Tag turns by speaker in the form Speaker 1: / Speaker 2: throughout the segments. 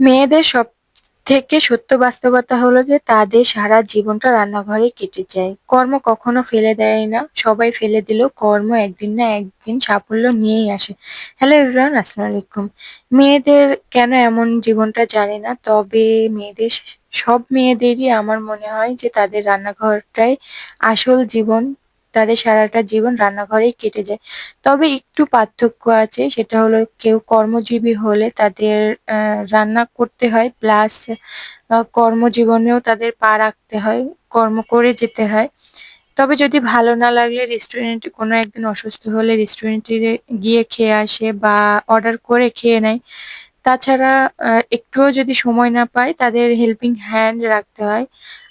Speaker 1: মেয়েদের সব থেকে সত্য বাস্তবতা হলো যে তাদের সারা জীবনটা রান্নাঘরে কেটে যায়। কর্ম কখনো ফেলে দেয় না। সবাই ফেলে দিলেও কর্ম একদিন না একদিন সাফল্য নিয়েই আসে। হ্যালো এভরিওয়ান, আসসালামু আলাইকুম। মেয়েদের কেন এমন জীবনটা জানি না, তবে মেয়েদের সব মেয়েদেরই আমার মনে হয় যে তাদের রান্নাঘরটাই আসল জীবন। তাদের সারাটা জীবন রান্নাঘরেই কেটে যায়। তবে একটু পার্থক্য আছে, সেটা হলো কেউ কর্মজীবী হলে তাদের রান্না করতে হয়, প্লাস কর্মজীবনেও তাদের পা রাখতে হয়, কর্ম করে যেতে হয়। তবে যদি ভালো না লাগলে রেস্টুরেন্টে কোনো একদিন অসুস্থ হলে রেস্টুরেন্টে গিয়ে খেয়ে আসে বা অর্ডার করে খেয়ে নেয়। তাছাড়া একটুও যদি সময় না পায়, তাদের হেল্পিং হ্যান্ড রাখতে হয়।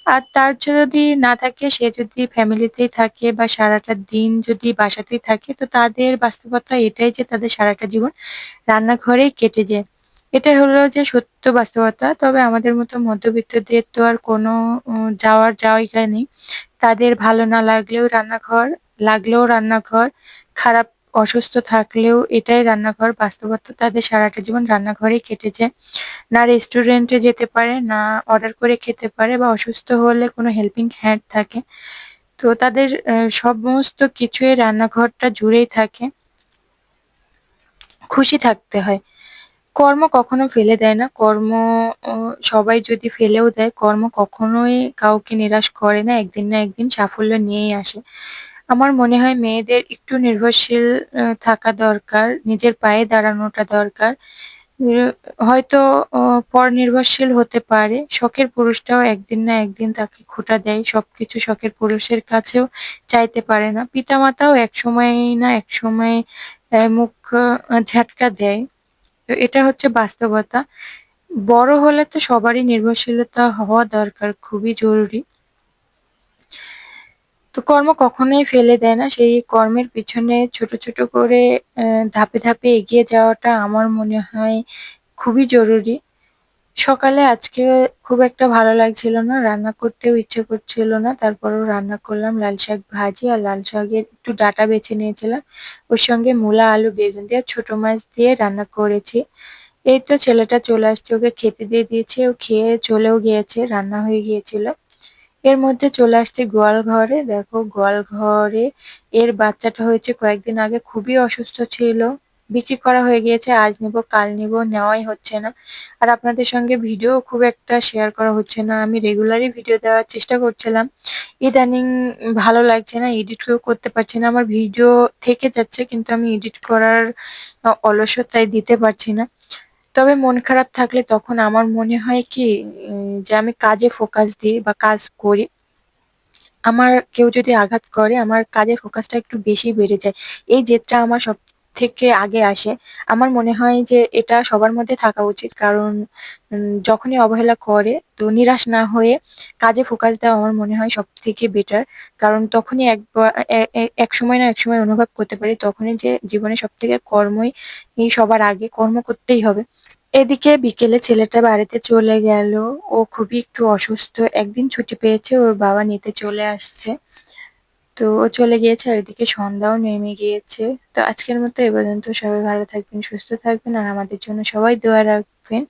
Speaker 1: আর তার যদি না থাকে, সে যদি ফ্যামিলিতেই থাকে বা সারাটা দিন যদি বাসাতেই থাকে, তো তাদের বাস্তবতা এটাই যে তাদের সারাটা জীবন রান্নাঘরেই কেটে যায়। এটা হলো যে সত্য বাস্তবতা। তবে আমাদের মতো মধ্যবিত্তদের তো আর কোনো যাওয়ার জায়গা নেই। তাদের ভালো না লাগলেও রান্নাঘর লাগলেও রান্নাঘর, খারাপ অসুস্থ থাকলেও এটাই রান্নাঘর, বাস্তবতা তাদের সারাটা জীবন রান্নাঘরেই কেটে যায় না রেস্টুরেন্টে যেতে পারে, না অর্ডার করে খেতে পারে বা অসুস্থ হলে কোনো হেল্পিং হ্যান্ড থাকে। তো তাদের সমস্ত কিছুই রান্নাঘরটা জুড়েই থাকে। খুশি থাকতে হয়। কর্ম কখনো ফেলে দেয় না। কর্ম সবাই যদি ফেলেও দেয়, কর্ম কখনোই কাউকে নিরাশ করে না। একদিন না একদিন সাফল্য নিয়েই আসে। আমার মনে হয় মেয়েদের একটু নির্ভরশীল থাকা দরকার নিজের পায়ে দাঁড়ানোটা দরকার। হয়তো আহ, পরনির্ভরশীল হতে পারে। শখের পুরুষটাও একদিন না একদিন তাকে খোঁটা দেয়। সবকিছু শখের পুরুষের কাছেও চাইতে পারে না। পিতামাতাও এক সময় না এক সময় মুখ ঝাটকা দেয়। তো এটা হচ্ছে বাস্তবতা। বড় হলে তো সবারই নির্ভরশীলতা হওয়া দরকার খুবই জরুরি। তো কর্ম কখনোই ফেলে দেয় না। সেই কর্মের পিছনে ছোট ছোট করে ধাপে ধাপে এগিয়ে যাওয়াটা আমার মনে হয় খুবই জরুরি। সকালে আজকে খুব একটা ভালো লাগছিল না, রান্না করতেও ইচ্ছে করছিল না। তারপরেও রান্না করলাম লাল শাক ভাজি আর লাল শাকের একটু ডাঁটা বেছে নিয়েছিলাম। ওর সঙ্গে মূলা, আলু, বেগুন দিয়ে ছোট মাছ দিয়ে রান্না করেছি। এই তো ছেলেটা চলে আসছে, ওকে খেতে দিয়ে দিয়েছে। ও খেয়ে চলেও গিয়েছে, রান্না হয়ে গিয়েছিল। এর মধ্যে চলে আসছে গোয়াল ঘরে দেখো গোয়াল ঘরে এর বাচ্চাটা হয়েছে কয়েকদিন আগে, খুবই অসুস্থ ছিল। বিক্রি করা হয়ে গিয়েছে, আজ নিব, কাল নিব, নেওয়াই হচ্ছে না। আর আপনাদের সঙ্গে ভিডিও খুব একটা শেয়ার করা হচ্ছে না। আমি রেগুলারই ভিডিও দেওয়ার চেষ্টা করছিলাম। ইদানিং ভালো লাগছে না এডিট করতে পারছি না। আমার ভিডিও থেকে যাচ্ছে, কিন্তু আমি এডিট করার অলসতায় দিতে পারছি না। তবে মন খারাপ থাকলে তখন আমার মনে হয় কি যে আমি কাজে ফোকাস দিই বা কাজ করি, আমার কেউ যদি আঘাত করে, আমার কাজের ফোকাসটা একটু বেশি বেড়ে যায়। এই জেদটা আমার সব থেকে আগে আসে, আমার মনে হয় যে এটা সবার মধ্যে থাকা উচিত। কারণ যখনই অবহেলা করে তো নিরাশ না হয়ে কাজে ফোকাস দেওয়া আমার মনে হয় সব থেকে বেটার কারণ তখনই একবার এক সময় না এক সময় অনুভব করতে পারি, তখনই যে জীবনে সব থেকে কর্মই সবার আগে, কর্ম করতেই হবে। এদিকে বিকেলে ছেলেটা বাড়িতে চলে গেল, ও খুবই একটু অসুস্থ, একদিন ছুটি পেয়েছে, ওর বাবা নিতে চলে আসছে। তো ও চলে গিয়েছে আর এদিকে সন্ধ্যাও নেমে গিয়েছে। তো আজকের মতো এ পর্যন্ত। সবাই ভালো থাকবেন, সুস্থ থাকবেন আর আমাদের জন্য সবাই দোয়া রাখবেন।